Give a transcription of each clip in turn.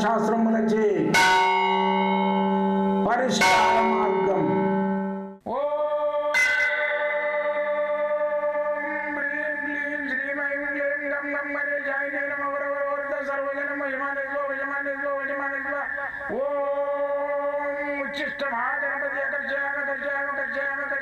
ശാസ്ത്രമുലച്ച് പരിഷ്കാര മാർഗം ഓം ഉച്ഛിഷ്ടമാകർജയാകർജയാകർജയാകർജയാകർജ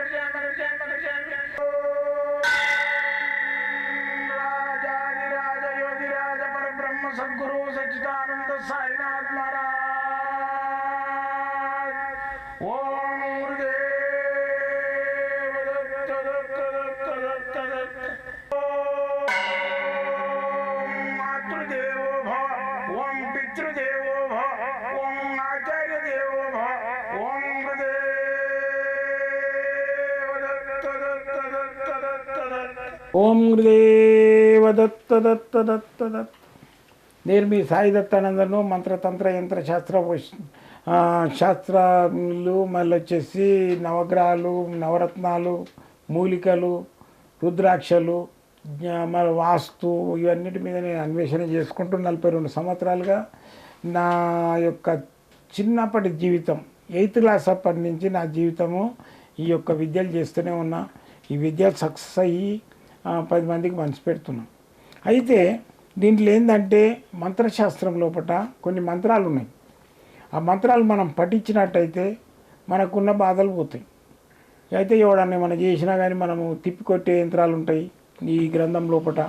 ఓం గురుదేవ దత్త దత్త దత్త దత్త నేను మీ సాయి దత్తానందను మంత్రతంత్ర యంత్ర శాస్త్ర శాస్త్రాలు మళ్ళీ వచ్చేసి నవగ్రహాలు నవరత్నాలు మూలికలు రుద్రాక్షలు మళ్ళీ మన వాస్తు ఇవన్నిటి మీద నేను అన్వేషణ చేసుకుంటూ నలభై రెండు సంవత్సరాలుగా నా యొక్క చిన్నప్పటి జీవితం ఎయిత్ క్లాస్ అప్పటి నుంచి నా జీవితము ఈ యొక్క విద్యలు చేస్తూనే ఉన్నా. ఈ విద్యలు సక్సెస్ అయ్యి పది మందికి మనసు పెడుతున్నాం. అయితే దీంట్లో ఏంటంటే మంత్రశాస్త్రం లోపల కొన్ని మంత్రాలు ఉన్నాయి. ఆ మంత్రాలు మనం పఠించినట్టయితే మనకున్న బాధలు పోతాయి. అయితే ఎవడన్నా మనం చేసినా కానీ మనము తిప్పికొట్టే యంత్రాలు ఉంటాయి ఈ గ్రంథం లోపల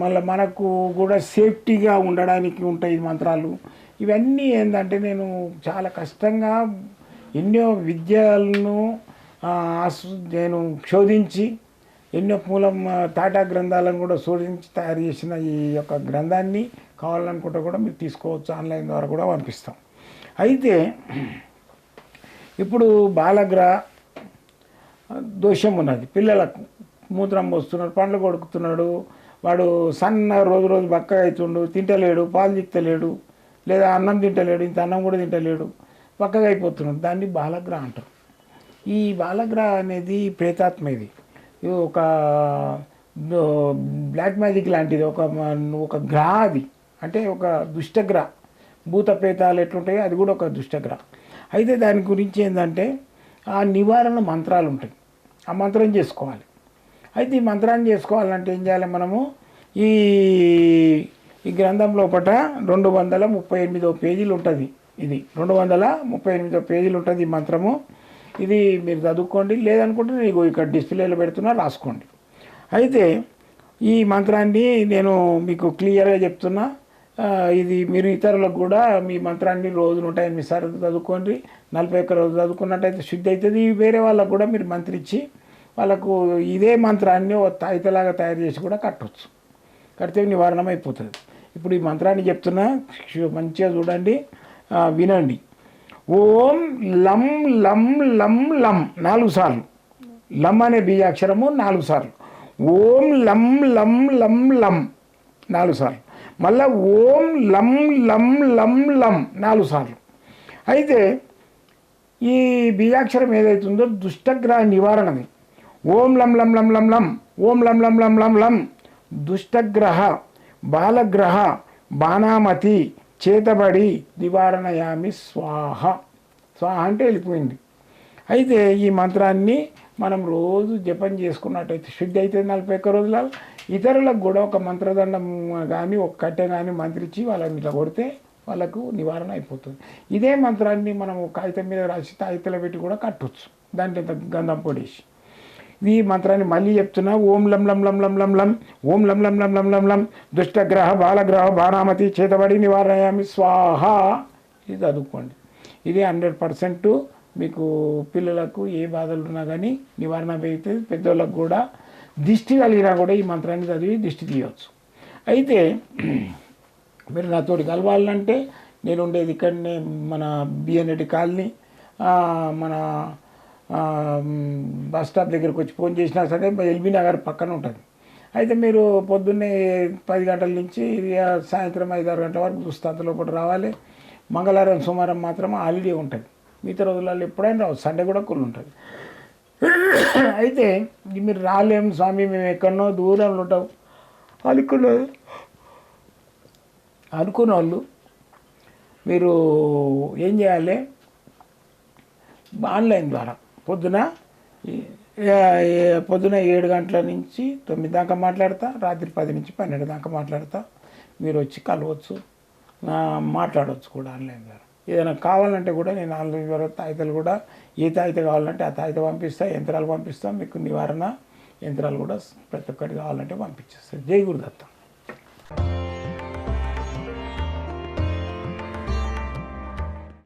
మళ్ళీ మనకు కూడా సేఫ్టీగా ఉండడానికి ఉంటాయి మంత్రాలు. ఇవన్నీ ఏంటంటే నేను చాలా కష్టంగా ఎన్నో విద్యలను నేను శోధించి ఎన్నో మూలం టాటా గ్రంథాలను కూడా శోధించి తయారు చేసిన ఈ యొక్క గ్రంథాన్ని కావాలనుకుంటే కూడా మీరు తీసుకోవచ్చు ఆన్లైన్ ద్వారా కూడా పంపిస్తాం. అయితే ఇప్పుడు బాలగ్రహ దోషం ఉన్నది. పిల్లలకు మూత్రం పోస్తున్నాడు పండ్లు కొడుకుతున్నాడు వాడు సన్న రోజు రోజు బక్కగా అవుతుండు తింటలేడు పాలు తిప్పలేడు లేదా అన్నం తింటలేడు ఇంత అన్నం కూడా తింటలేడు బక్కగా అయిపోతున్నాడు. దాన్ని బాలగ్రహ అంటారు. ఈ బాలగ్రహ అనేది ప్రేతాత్మ ఇది. ఒక బ్లాక్ మ్యాజిక్ లాంటిది ఒక ఒక గ్రహ అది. అంటే ఒక దుష్టగ్రహ భూత ప్రేతాలు ఎట్లుంటాయో అది కూడా ఒక దుష్టగ్రహ అయితే దాని గురించి ఏంటంటే ఆ నివారణ మంత్రాలు ఉంటాయి. ఆ మంత్రం చేసుకోవాలి. అయితే ఈ మంత్రాన్ని చేసుకోవాలంటే ఏం చేయాలి మనము? ఈ ఈ గ్రంథం లోపల రెండు వందల ముప్పై ఎనిమిదో పేజీలు ఉంటుంది ఇది. రెండు వందల ముప్పై ఎనిమిదో పేజీలు ఉంటుంది ఈ మంత్రము. ఇది మీరు చదువుకోండి. లేదనుకుంటే నీకు ఇక్కడ డిస్ప్లేలో పెడుతున్నా రాసుకోండి. అయితే ఈ మంత్రాన్ని నేను మీకు క్లియర్గా చెప్తున్నా. ఇది మీరు ఇతరులకు కూడా మీ మంత్రాన్ని రోజు నూట ఎనిమిది సార్లు చదువుకోండి. నలభై ఒక్క రోజు చదువుకున్నట్టయితే శుద్ధి అవుతుంది. వేరే వాళ్ళకు కూడా మీరు మంత్రిచ్చి వాళ్ళకు ఇదే మంత్రాన్ని ఒక తాయితలాగా తయారు చేసి కూడా కట్టవచ్చు కడితే నివారణం అయిపోతుంది ఇప్పుడు ఈ మంత్రాన్ని చెప్తున్నా. మంచిగా చూడండి. వినండి. ఓం లం లం లం లం నాలుగు సార్లు లం అనే బీజాక్షరము నాలుగు సార్లు ఓం లం లం లం లం నాలుగు సార్లు మళ్ళా ఓం లం లం లం లం నాలుగు సార్లు అయితే ఈ బీజాక్షరం ఏదైతుందో దుష్టగ్రహ నివారణది ఓం లం లం లం లం లం ఓం లం లం లం లం లం దుష్టగ్రహ బాలగ్రహ బాణామతి చేతబడి నివారణయామి స్వాహ. స్వాహ అంటే వెళ్ళిపోయింది. అయితే ఈ మంత్రాన్ని మనం రోజు జపం చేసుకున్నట్టయితే శుద్ధి అయితే నలభై ఒక్క రోజుల ఇతరులకు కూడా ఒక మంత్రదండం కానీ ఒక కట్టె కానీ మంత్రిచ్చి వాళ్ళని ఇట్లా కొడితే వాళ్ళకు నివారణ అయిపోతుంది. ఇదే మంత్రాన్ని మనం కాగితం మీద రాసి తాయితలో పెట్టి కూడా కట్టవచ్చు దాంట్లో గంధం పొడేసి ఈ మంత్రాన్ని మళ్ళీ చెప్తున్నా. ఓం లం లం లం లం లం లం. ఓం లం లం లం లం లం లం. దుష్టగ్రహ బాలగ్రహ బాణామతి చేతబడి నివారణయామి. స్వాహ. ఇది చదువుకోండి. ఇది హండ్రెడ్ పర్సెంట్ మీకు పిల్లలకు ఏ బాధలు ఉన్నా కానీ నివారణ అయితే పెద్దోళ్ళకు కూడా దిష్టి కలిగినా కూడా ఈ మంత్రాన్ని చదివి దిష్టి తీయవచ్చు అయితే మీరు నాతోటి కలవాలంటే నేను ఉండేది ఇక్కడనే మన బిఎన్రెడ్డి కాలనీ మన బస్ స్టాప్ దగ్గరికి వచ్చి ఫోన్ చేసినా సరే ఎల్బీ నగర్ పక్కన ఉంటుంది. అయితే మీరు పొద్దున్నే పది గంటల నుంచి ఇక సాయంత్రం ఐదు ఆరు గంటల వరకు పుస్తాంత లోపల రావాలి. మంగళవారం సోమవారం మాత్రం హాలిడే ఉంటుంది. మిగతా రోజులలో ఎప్పుడైనా రావు సండే కూడా కుళ్ళు ఉంటుంది. అయితే మీరు రాలేము స్వామి మేము ఎక్కడనో దూరంలో ఉంటాం. అనుకున్న అనుకున్న వాళ్ళు మీరు ఏం చేయాలి? ఆన్లైన్ ద్వారా పొద్దున పొద్దున ఏడు గంటల నుంచి తొమ్మిది దాకా మాట్లాడతా రాత్రి పది నుంచి పన్నెండు దాకా మాట్లాడతా. మీరు వచ్చి కలవచ్చు. మాట్లాడవచ్చు కూడా ఆన్లైన్ ద్వారా. ఏదైనా కావాలంటే కూడా నేను ఆన్లైన్ ద్వారా తాయితలు కూడా ఏ తాయిత కావాలంటే ఆ తాయిత పంపిస్తా యంత్రాలు పంపిస్తాం మీకు నివారణ యంత్రాలు కూడా ప్రతి ఒక్కటి కావాలంటే పంపించేస్తాను జై గురుదత్తం.